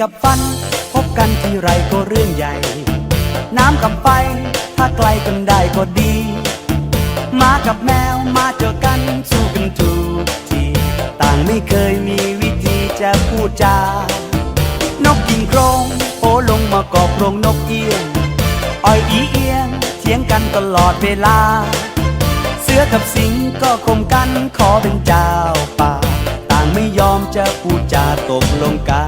กับฟัน พบกันที่ไรก็เรื่องใหญ่ น้ำกับไฟ ถ้าไกลกันได้ก็ดีหมากับแมวมาเจอกันสู้กันทุกทีต่างไม่เคยมีวิธีจะพูดจานกกินโครงโอลงมากอบโครงนกเอียงอ้อยอีเอียงเถียงกันตลอดเวลา เสือกับสิงก็คมกันขอเป็นเจ้าป่า ต่างไม่ยอมจะพูดจาตกลงกัน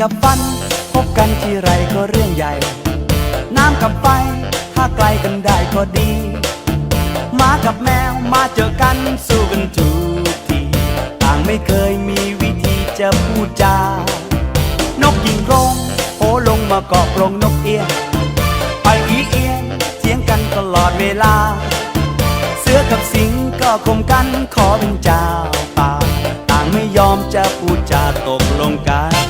กับฟัน พบกันที่ไรก็เรื่องใหญ่ น้ำกับไฟถ้าไกลกันได้ก็ดีหมากับแมวมาเจอกันสู้กันทุกทีต่างไม่เคยมีวิธีจะพูดจานกยิงรงโผลงมาเกาะกรงนกเอียงไปอีเอียงเถียงกันตลอดเวลา เสือกับสิงก็คมกันขอเป็นเจ้าป่าต่างไม่ยอมจะพูดจาตกลงกัน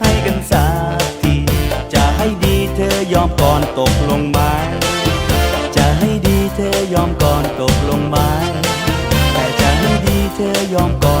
ยอมก่อนตกลงไหมจะให้ดีเธอยอมก่อนตกลงไหมแต่จะให้ดีเธอยอมก่อน